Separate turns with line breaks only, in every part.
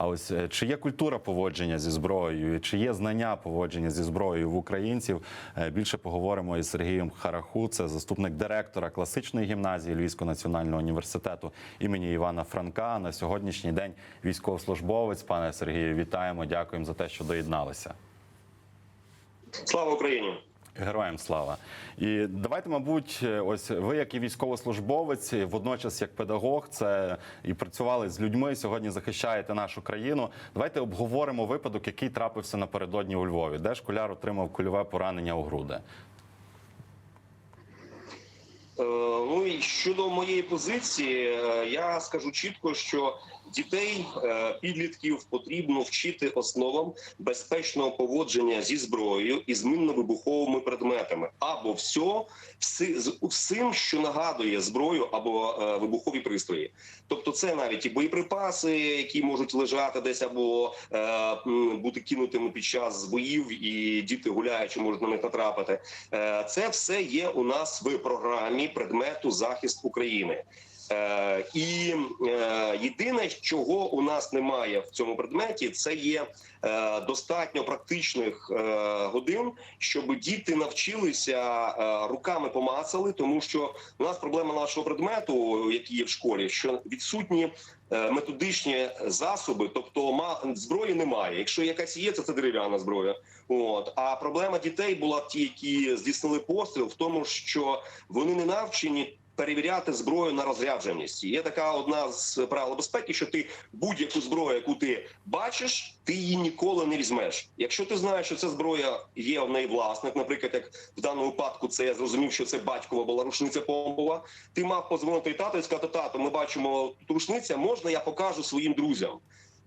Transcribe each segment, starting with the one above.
А ось е, чи є культура поводження зі зброєю, чи є знання поводження зі зброєю в українців? Е, Більше поговоримо із Сергієм Хараху, це заступник директора класичної гімназії Львівського національного університету імені Івана Франка. На сьогоднішній день військовослужбовець. Пане Сергію, вітаємо. Дякуємо за те, що доєдналися.
Слава Україні!
Героям слава. І давайте, мабуть, ось ви, як і військовослужбовець, водночас як педагог, це і працювали з людьми. Сьогодні захищаєте нашу країну. Давайте обговоримо випадок, який трапився напередодні у Львові, де школяр отримав кульове поранення у груди.
Е, Ну і щодо моєї позиції, е, я скажу чітко, що дітей, е, підлітків потрібно вчити основам безпечного поводження зі зброєю і з минно-вибуховими предметами або все, з усім, що нагадує зброю або вибухові пристрої. Тобто, це навіть і боєприпаси, які можуть лежати десь або е, бути кинутими під час боїв, і діти гуляючи можуть на них натрапити. Е, Це все є у нас в програмі предмету захист України. Е, І е, єдине, чого у нас немає в цьому предметі, це є е, достатньо практичних годин, щоб діти навчилися руками помацали, тому що у нас проблема нашого предмету, який є в школі, що відсутні методичні засоби, тобто ма- зброї немає. Якщо якась є, то це дерев'яна зброя. От а проблема дітей була ті, які здійснили постріл, в тому, що вони не навчені. Перевіряти зброю на розрядженість є така одна з правил безпеки, що ти будь-яку зброю, яку ти бачиш, ти її ніколи не візьмеш. Якщо ти знаєш, що ця зброя є в неї власник, наприклад, як в даному випадку, це я зрозумів, що це батькова була рушниця помпова. Ти мав позвонити тату і сказати, тато, ми бачимо тут рушниця, можна я покажу своїм друзям.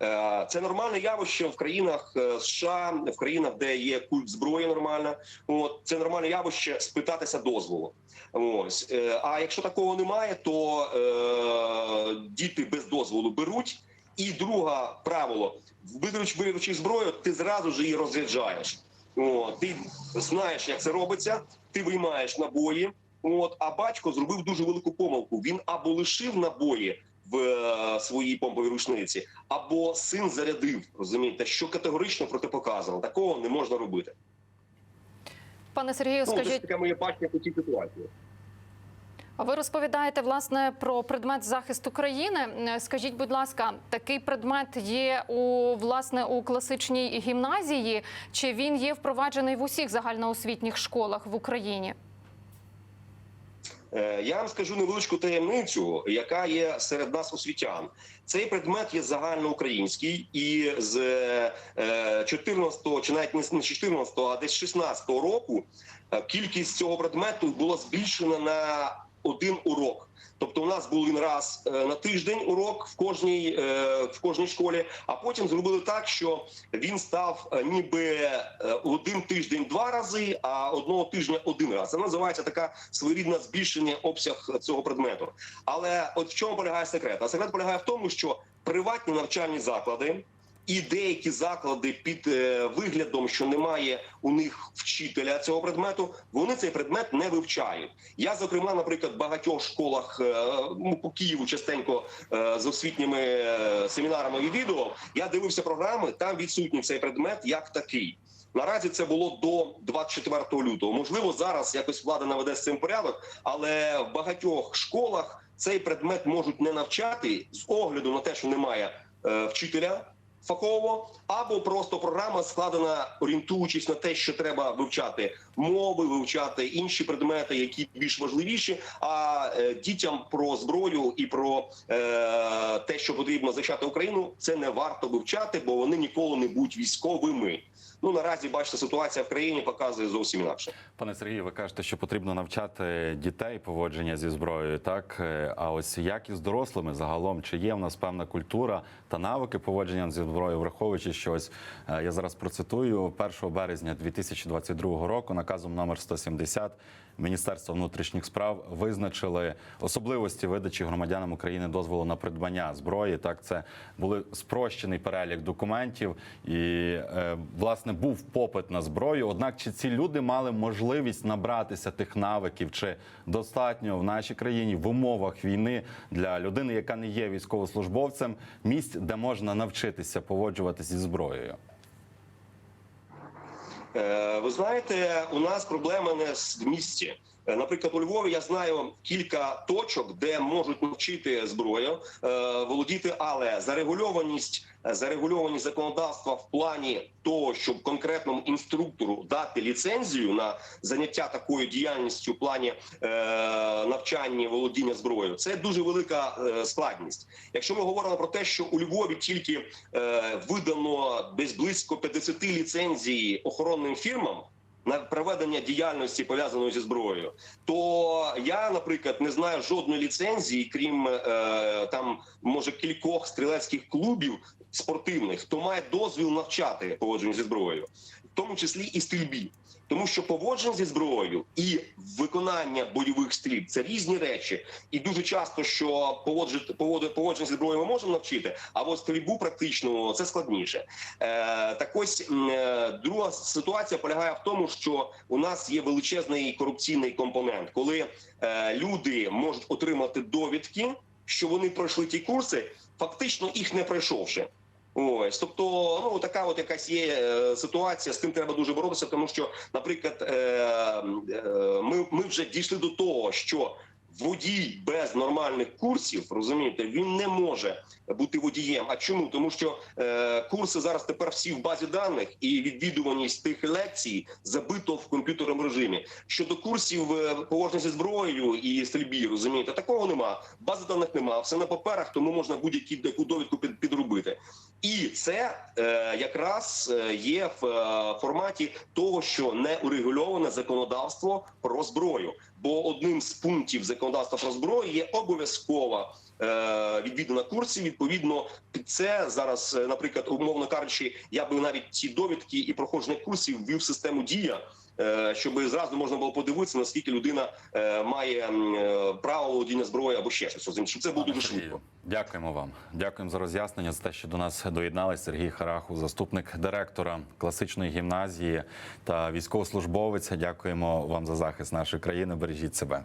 Е, Це нормальне явище в країнах е, США, в країнах, де є культ зброї нормальна. От це нормальне явище спитатися дозволу. Ось Е, а якщо такого немає, то е, діти без дозволу беруть. І друге правило: беручи, беручи зброю, ти зразу ж її розряджаєш. О, ти знаєш, як це робиться. Ти виймаєш набої. От а батько зробив дуже велику помилку. Він або лишив набої в е, своїй помповій рушниці, або син зарядив. Розумієте, що категорично протипоказано. Такого не можна робити.
Пане Сергію,
Ну,
скажіть,
таке моє бачення по цій ситуації.
а ви розповідаєте власне про предмет захисту країни. Е, Скажіть, будь ласка, такий предмет є у власне у класичній гімназії, чи він є впроваджений в усіх загальноосвітніх школах в Україні?
Е, Я вам скажу невеличку таємницю, яка є серед нас освітян. Цей предмет є загальноукраїнський, і з 14-го, чи навіть не з 14, а десь 16 року е, кількість цього предмету була збільшена на один урок. Тобто, у нас був раз е, на тиждень урок в кожній е, в кожній школі, а потім зробили так, що він став е, ніби один тиждень два рази, а одного тижня один раз. Це називається така своєрідна збільшення обсяг цього предмету. Але от в чому полягає секрет? А секрет полягає в тому, що приватні навчальні заклади. І деякі заклади під е, виглядом, що немає у них вчителя цього предмету, вони цей предмет не вивчають. Я, зокрема, наприклад, в багатьох школах е, ну, по Києву частенько е, з освітніми семінарами відвідував. Я дивився програми, там відсутній цей предмет як такий. Наразі це було до 24 лютого. Можливо, зараз якось влада наведе з цим порядок, але в багатьох школах цей предмет можуть не навчати з огляду на те, що немає вчителя фахово, або просто програма складена, орієнтуючись на те, що треба вивчати мови, вивчати інші предмети, які більш важливіші. А е, дітям про зброю і про е, те, що потрібно захищати Україну, це не варто вивчати, бо вони ніколи не будуть військовими. Ну наразі бачите, ситуація в країні показує зовсім інакше.
Пане Сергію, ви кажете, що потрібно навчати дітей поводження зі зброєю, так Е, а ось як із дорослими загалом, чи є в нас певна культура та навики поводження зі зброєю, враховуючи, що ось я зараз процитую 1 березня 2022 року. Наказом номер 170 Міністерства внутрішніх справ визначили особливості видачі громадянам України дозволу на придбання зброї. Так, це були спрощений перелік документів, і е, власне був попит на зброю. Однак, чи ці люди мали можливість набратися тих навиків, чи достатньо в нашій країні в умовах війни для людини, яка не є військовослужбовцем, місць, де можна навчитися поводжуватися зі зброєю?
Е, Ви знаєте, у нас проблема не в місті. Е, Наприклад, у Львові я знаю кілька точок, де можуть навчити зброю е, володіти, але зарегульованість, зарегульованість законодавства в плані того, щоб конкретному інструктору дати ліцензію на заняття такою діяльністю в плані е, навчання володіння зброєю, це дуже велика е, складність. Якщо ми говоримо про те, що у Львові тільки е, видано десь близько 50 ліцензій охоронним фірмам. На проведення діяльності пов'язаної зі зброєю, то я, наприклад, не знаю жодної ліцензії, крім е, там може кількох стрілецьких клубів спортивних, хто має дозвіл навчати поводженню зі зброєю, в тому числі і стрільбі. Тому що поводження зі зброєю і виконання бойових стрільб це різні речі, і дуже часто, що поводжити поводження зі зброєю ми можемо навчити, а от стрільбу практично це складніше. Е, так ось е, друга ситуація полягає в тому, що у нас є величезний корупційний компонент, коли е, люди можуть отримати довідки, що вони пройшли ті курси, фактично їх не пройшовши. Ось, тобто, ну така от якась є е, ситуація, з тим треба дуже боротися, тому що, наприклад, е, е, ми, ми вже дійшли до того, що водій без нормальних курсів, розумієте, він не може бути водієм. А чому? Тому що е, курси зараз тепер всі в базі даних, і відвідуваність тих лекцій забито в комп'ютерному режимі. Щодо курсів е, поводження зі зброєю і стрільбі, розумієте, такого нема. Бази даних нема, все на паперах, тому можна будь-які довідку під, підробити. І це е, якраз е, є в е, форматі того, що не урегульоване законодавство про зброю. Бо одним з пунктів законодавства про зброю є обов'язкова е, відвідина курсів. Відповідно, під це зараз, е, наприклад, умовно кажучи, я би навіть ці довідки і проходження курсів ввів систему дія. Е, Щоб зразу можна було подивитися, наскільки людина е, має е, право володіння зброї або ще щось. Щоб це було дуже швидко.
Дякуємо вам. Дякуємо за роз'яснення за те, що до нас доєдналися Сергій Хараху, заступник директора класичної гімназії та військовослужбовець. Дякуємо вам за захист нашої країни. Бережіть себе.